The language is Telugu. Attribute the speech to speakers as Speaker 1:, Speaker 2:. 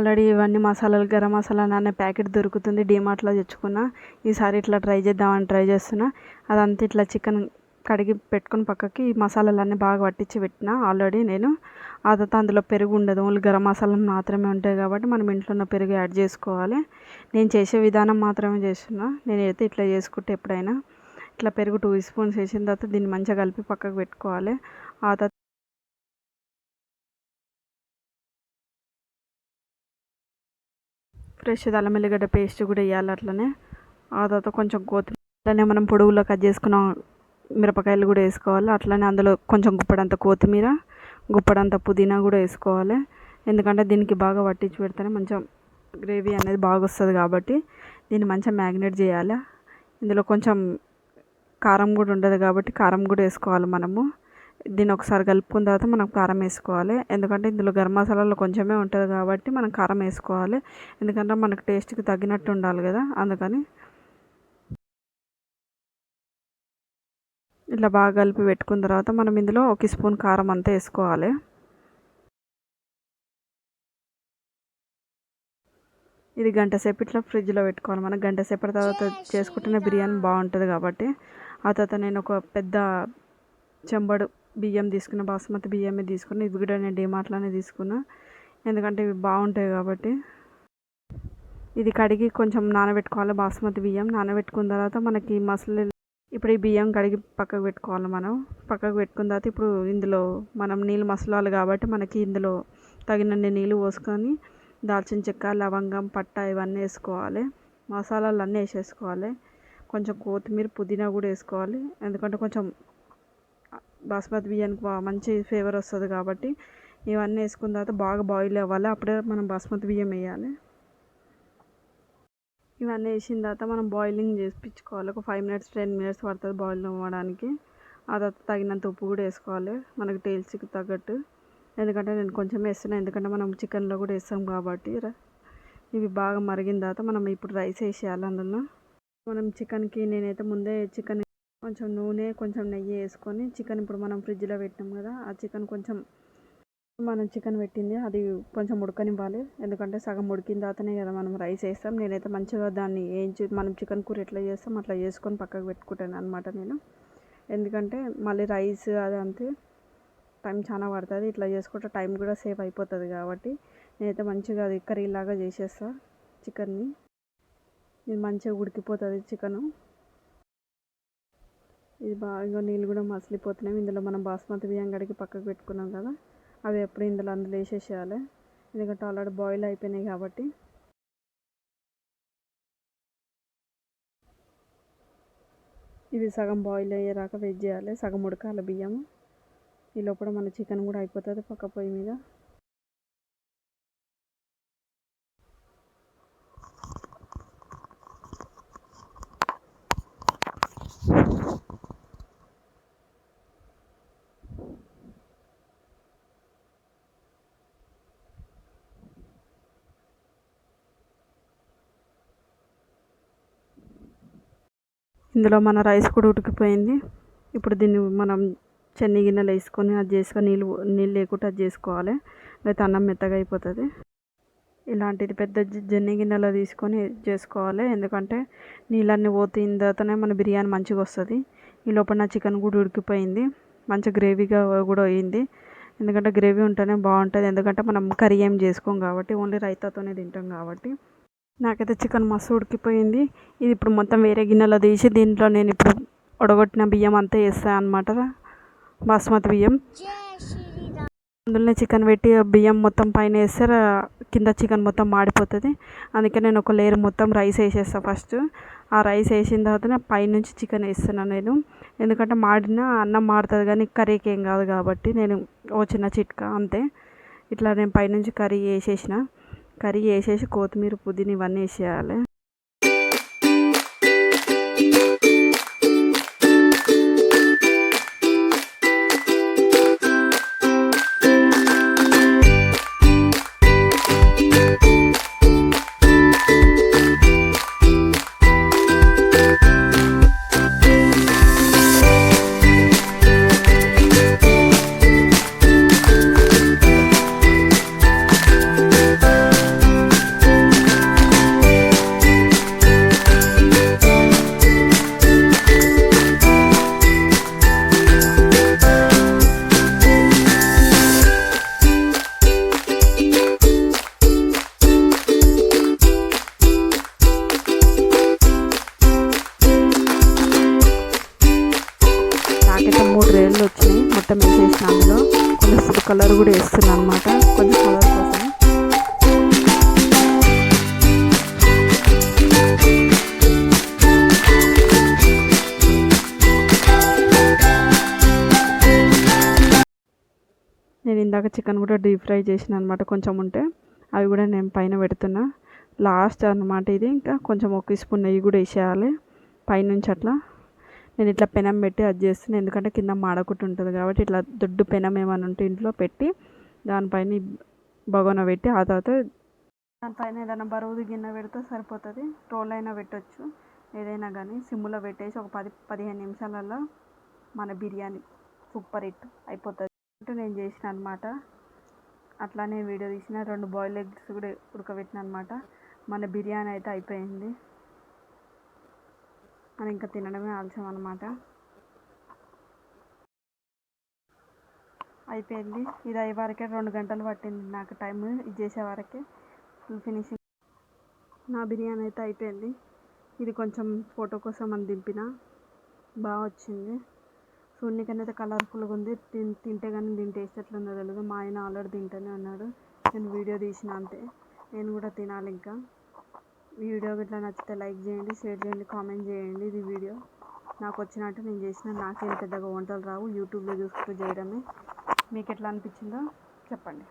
Speaker 1: ఆల్రెడీ ఇవన్నీ మసాలాలు గరం మసాలా అనే ప్యాకెట్ దొరుకుతుంది. డీమార్ట్లో తెచ్చుకున్న. ఈసారి ఇట్లా ట్రై చేద్దామని ట్రై చేస్తున్నా. అదంతా ఇట్లా చికెన్ కడిగి పెట్టుకుని పక్కకి మసాలాలన్నీ బాగా పట్టించి పెట్టిన ఆల్రెడీ నేను. ఆ తర్వాత అందులో పెరుగు ఉండదు. ఓన్లీ గరం మసాలా మాత్రమే ఉంటాయి కాబట్టి మనం ఇంట్లో ఉన్న పెరుగు యాడ్ చేసుకోవాలి. నేను చేసే విధానం మాత్రమే చేస్తున్నా. నేనైతే ఇట్లా చేసుకుంటే ఎప్పుడైనా. ఇట్లా పెరుగు టూ స్పూన్స్ వేసిన తర్వాత దీన్ని మంచిగా కలిపి పక్కకు పెట్టుకోవాలి. ఆ తర్వాత ఫ్రెష్ అల్లం ఎల్లిగడ్డ పేస్ట్ కూడా వేయాలి అట్లనే. ఆ తర్వాత కొంచెం కొత్తిమీర అట్లనే మనం పొడుగులో కట్ చేసుకున్న మిరపకాయలు కూడా వేసుకోవాలి. అట్లనే అందులో కొంచెం గుప్పడంత కొత్తిమీర గుప్పడంత పుదీనా కూడా వేసుకోవాలి. ఎందుకంటే దీనికి బాగా పట్టించి పెడితేనే మంచిగా గ్రేవీ అనేది బాగా వస్తుంది కాబట్టి దీన్ని మంచిగా మ్యాగ్నేట్ చేయాలి. ఇందులో కొంచెం కారం కూడా ఉండదు కాబట్టి కారం కూడా వేసుకోవాలి మనము. దీన్ని ఒకసారి కలుపుకున్న తర్వాత మనం కారం వేసుకోవాలి. ఎందుకంటే ఇందులో గరం మసాలాలో కొంచెమే ఉంటుంది కాబట్టి మనం కారం వేసుకోవాలి. ఎందుకంటే మనకు టేస్ట్కి తగ్గినట్టు ఉండాలి కదా అందుకని. ఇలా బాగా కలిపి పెట్టుకున్న తర్వాత మనం ఇందులో ఒక స్పూన్ కారం అంతా వేసుకోవాలి. ఇది గంట సేపు ఇట్లా ఫ్రిడ్జ్లో పెట్టుకోవాలి. మనం గంట సేపటి తర్వాత చేసుకుంటేనే బిర్యానీ బాగుంటుంది కాబట్టి. ఆ తర్వాత నేను ఒక పెద్ద చెంబడు బియ్యం తీసుకున్న బాస్మతి బియ్యమే తీసుకున్న ఇవి కూడా నేను డిమార్ట్లోనే తీసుకున్నా. ఎందుకంటే ఇవి బాగుంటాయి కాబట్టి. ఇది కడిగి కొంచెం నానబెట్టుకోవాలి బాస్మతి బియ్యం. నానబెట్టుకున్న తర్వాత మనకి మసాలా ఇప్పుడు ఈ బియ్యం కడిగి పక్కకు పెట్టుకోవాలి మనం. పక్కకు పెట్టుకున్న తర్వాత ఇప్పుడు ఇందులో మనం నీళ్ళు మసలాలి కాబట్టి మనకి ఇందులో తగినన్ని నీళ్ళు పోసుకొని దాల్చిన చెక్క లవంగం పట్ట ఇవన్నీ వేసుకోవాలి. మసాలాలు అన్నీ వేసేసుకోవాలి. కొంచెం కొత్తిమీర పుదీనా కూడా వేసుకోవాలి. ఎందుకంటే కొంచెం బాస్మతి బియ్యానికి మంచి ఫ్లేవర్ వస్తుంది కాబట్టి ఇవన్నీ వేసుకున్న తర్వాత బాగా బాయిల్ అవ్వాలి. అప్పుడే మనం బాస్మతి బియ్యం వేయాలి. ఇవన్నీ వేసిన తర్వాత మనం బాయిలింగ్ చేపించుకోవాలి. ఒక ఫైవ్ మినిట్స్ టెన్ మినిట్స్ పడుతుంది బాయిల్ అవ్వడానికి. ఆ తర్వాత తగినంత ఉప్పు కూడా వేసుకోవాలి. మనకి టేస్ట్కి తగ్గట్టు. ఎందుకంటే నేను కొంచెం వేస్తున్నాను ఎందుకంటే మనం చికెన్లో కూడా వేస్తాం కాబట్టి ఇవి బాగా మరిగిన తర్వాత మనం ఇప్పుడు రైస్ వేసేయాలి అందులో. మనం చికెన్కి నేనైతే ముందే చికెన్ కొంచెం నూనె కొంచెం నెయ్యి వేసుకొని చికెన్ ఇప్పుడు మనం ఫ్రిడ్జ్లో పెట్టినాం కదా ఆ చికెన్ కొంచెం మనం చికెన్ పెట్టింది అది కొంచెం ఉడకనివ్వాలి. ఎందుకంటే సగం ఉడికిన తర్వాతనే కదా మనం రైస్ వేస్తాం. నేనైతే మంచిగా దాన్ని వేయించి మనం చికెన్ కూర ఎట్లా చేస్తాం అట్లా చేసుకొని పక్కకు పెట్టుకుంటాను అనమాట నేను. ఎందుకంటే మళ్ళీ రైస్ అది అంతే టైం చాలా పడుతుంది. ఇట్లా చేసుకుంటే టైం కూడా సేవ్ అయిపోతుంది కాబట్టి నేనైతే మంచిగా అది కర్రీ లాగా చేసేస్తా చికెన్ని. ఇది మంచిగా ఉడికిపోతుంది చికెను. ఇది బాగా నీళ్ళు కూడా మసిలిపోతున్నాయి. ఇందులో మనం బాస్మతి బియ్యం కడిగి పక్కకు పెట్టుకున్నాం కదా అవి ఎప్పుడు ఇందులో అందులో వేసేసేయాలి. ఎందుకంటే ఆల్రెడీ బాయిల్ అయిపోయినాయి కాబట్టి. ఇవి సగం బాయిల్ అయ్యేదాకా వెయిట్ చేయాలి. సగం ఉడకాలి బియ్యం ఈ లోపల మన చికెన్ కూడా అయిపోతుంది పక్క పొయ్యి మీద. ఇందులో మన రైస్ కూడా ఉడికిపోయింది. ఇప్పుడు దీన్ని మనం చెన్ని గిన్నెలు వేసుకొని అది చేసుకొని నీళ్ళు నీళ్ళు లేకుండా అది చేసుకోవాలి. లేకపోతే అన్నం మెత్తగా అయిపోతుంది. ఇలాంటిది పెద్ద జన్ని గిన్నెలో తీసుకొని చేసుకోవాలి. ఎందుకంటే నీళ్ళన్నీ పోతిన తర్వాతనే మన బిర్యానీ మంచిగా వస్తుంది. ఈ లోపల నా చికెన్ కూడా ఉడికిపోయింది. మంచి గ్రేవీగా కూడా అయింది. ఎందుకంటే గ్రేవీ ఉంటేనే బాగుంటుంది. ఎందుకంటే మనం కర్రీ ఏం చేసుకోం కాబట్టి ఓన్లీ రైతాతోనే తింటాం కాబట్టి. నాకైతే చికెన్ మస్తు ఉడికిపోయింది. ఇది ఇప్పుడు మొత్తం వేరే గిన్నెలో తీసి దీంట్లో నేను ఇప్పుడు ఉడగొట్టిన బియ్యం అంతా వేస్తాను అనమాట బాస్మతి బియ్యం. అందులోనే చికెన్ పెట్టి బియ్యం మొత్తం పైన వేస్తే కింద చికెన్ మొత్తం మాడిపోతుంది. అందుకే నేను ఒక లేయర్ మొత్తం రైస్ వేసేస్తాను ఫస్ట్. ఆ రైస్ వేసిన తర్వాత పైనుంచి చికెన్ వేస్తున్నాను నేను. ఎందుకంటే మాడిన అన్నం మాడుతుంది కానీ కర్రీకి ఏం కాదు కాబట్టి నేను ఓ చిన్న చిట్కా అంతే. ఇట్లా నేను పైనుంచి కర్రీ వేసేసిన. కర్రీ వేసేసి కొత్తిమీర పుదీనా ఇవన్నీ వేసేయాలి. కలర్ కూడా వేస్తున్నాను అనమాట కొంచెం కలర్ కోసం. నేను ఇందాక చికెన్ కూడా డీప్ ఫ్రై చేసిన అనమాట కొంచెం ఉంటే. అవి కూడా నేను పైన పెడుతున్నా. లాస్ట్ అన్నమాట ఇది. ఇంకా కొంచెం ఒక స్పూన్ నెయ్యి కూడా వేసేయాలి. పైనుంచి అట్లా. నేను ఇట్లా పెనం పెట్టి అది చేస్తున్నాను ఎందుకంటే కింద మాడకుట్టు ఉంటుంది కాబట్టి ఇట్లా దొడ్డు పెనం ఏమైనా ఉంటే ఇంట్లో పెట్టి దానిపైన బగోన పెట్టి ఆ తర్వాత దానిపైన ఏదైనా బరువుది గిన్నె పెడితే సరిపోతుంది. రోల్ అయినా పెట్టచ్చు. ఏదైనా కానీ సిమ్లో పెట్టేసి ఒక పది పదిహేను నిమిషాలలో మన బిర్యానీ సూపర్ హిట్ అయిపోతుంది అంటే నేను చేసిన అనమాట అట్లానే వీడియో తీసిన. రెండు బాయిల్ ఎగ్స్ కూడా ఉడకబెట్టిన అనమాట మన బిర్యానీ అయితే అయిపోయింది. అది ఇంకా తినడమే ఆలస్యం అనమాట అయిపోయింది. ఇది అయ్యే వరకే రెండు గంటలు పట్టింది నాకు టైం ఇది చేసే వరకే ఫుల్ ఫినిషింగ్ నా బిర్యానీ అయితే అయిపోయింది. ఇది కొంచెం ఫోటో కోసం అని దింపిన. బాగా వచ్చింది. చూడనికైనా అయితే కలర్ఫుల్గా ఉంది. తిన్ తింటే కానీ దీని టేస్ట్ ఎట్లుందో తెలియదు మా ఆయన ఆల్రెడీ తింటూనే ఉన్నాడు. నేను వీడియో తీసిన అంతే. నేను కూడా తినాలి ఇంకా. వీడియో ఇట్లా నచ్చితే లైక్ చేయండి షేర్ చేయండి కామెంట్ చేయండి ఇది వీడియో. నాకు వచ్చినట్టు నేను చేసిన నాకేం పెద్దగా వంటలు రావు యూట్యూబ్లో చూసుకుంటూ చేయడమే. మీకు ఎట్లా అనిపించిందో చెప్పండి.